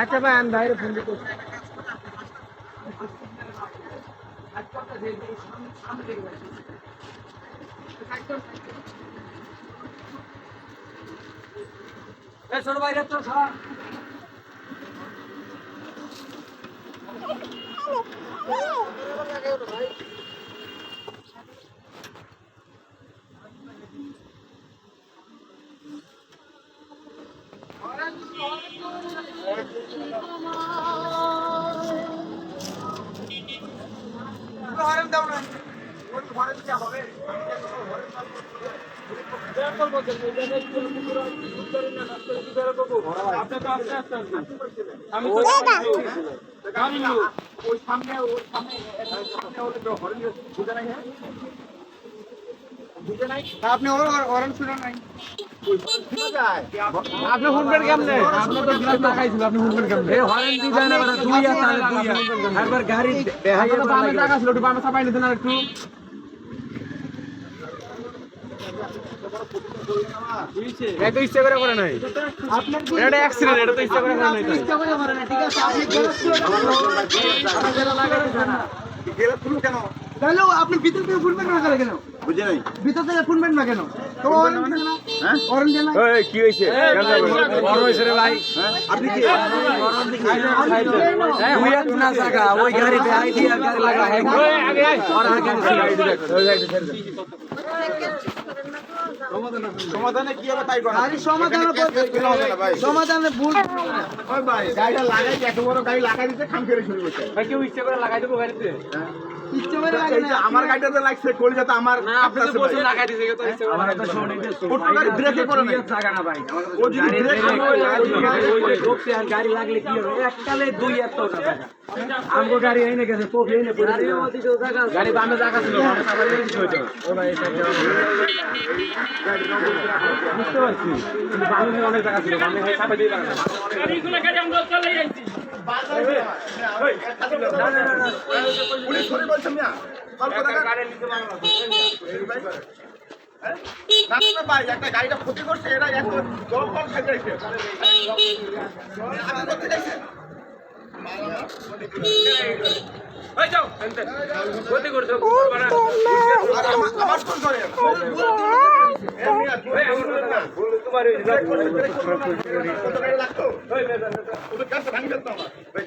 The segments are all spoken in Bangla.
আচ্ছা ভাই আমি বাইরে ফোন দিতে ছোট বাইরে তো সর। আমি ওই সামনে ওই সামনে ওদের হরেন বুঝে হ্যাঁ নাই আপনি হরেন শুনে নাই। আপনি শুনবেন কেমনে? আপনি তো গ্লাস লাগাইছিল আপনি শুনবেন কেমনে? এ হরেন দি যায় না বাড়া দুই আর তাহলে দুই একবার গাড়ি দেখাইয়ে আপনার বামে জায়গা ছিল একটু বামে চাপাই নিতেন আর একটু। এটা তো ইচ্ছা করে করে নাই। এটা অ্যাক্সিডেন্ট এটা তো ইচ্ছা করে করে নাই। গেলে শুরু কেন? তাহলে আপনি ভিতর থেকে ফুলবেন না কেন কেন বুঝে নাই ভিতর থেকে ফুলবেন না কেন হ্যাঁ কি রে ভাই আপনি কি ওই গাড়িতে দেখাই গাড়ি লাগা হয় সমাধানে কি হবে তাই আরে সমাধান ভাই। সমাধানে ভুল ওই ভাই গাড়িটা লাগাই এত বড় গাড়ি লাগাই দিতে খাম করে শুরু করছে। ভাই কেউ ইচ্ছা করে লাগাই দেবো গাড়িতে? ইচ্ছে করে লাগে এই যে না। আমার গাড়িটাতে লাগছে কলকাতা আমার না তো বলছেন লাগাই দিছে তো ইচ্ছা করে গাড়ি ব্রেকে করে নাই। জায়গা না ভাই। ও যদি ব্রেক ওই যে আর গাড়ি লাগলে কি হবে? এককালে দুই টাকা আমগো গাড়ি এনে গেছে তো এনে পড়ে গাড়ি বামে জায়গা ছিল ও ভাই এটা বুঝতে পারছি। কিন্তু অনেক ছিল দিয়ে পুলিশ ধরে বলছে মিয়া টাকা। না না ভাই একটা গাড়িটা ক্ষতি করছে এরা এত জল ফল। আর আমার- আমার ফোন করে। এ মিয়া, ওই আমার বলো না। তোমার ওই ব্রেক করলে ব্রেক করল না। কত গাড়ি লাগতো? ওদের কাছে ভাঙি ফেলতো আমার। ভাই,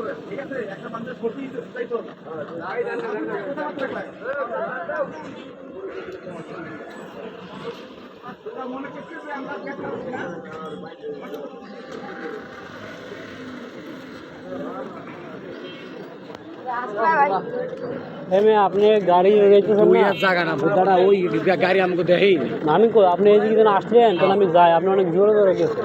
এর- ঠিক আছে একটা মানুষের ক্ষতি তাই তো মনে করছি যে আমরা দেখা হচ্ছে না এমে আপনি গাড়ি রেখেছেন দুই না আর জায়গা না বুদ্ধাটা ওই গাড়ি আমাকে দেখাই আমি কই আপনি এদিকে যেন আসলেন তাহলে আমি যাই আপনি অনেক জোরে জোরে গেছেন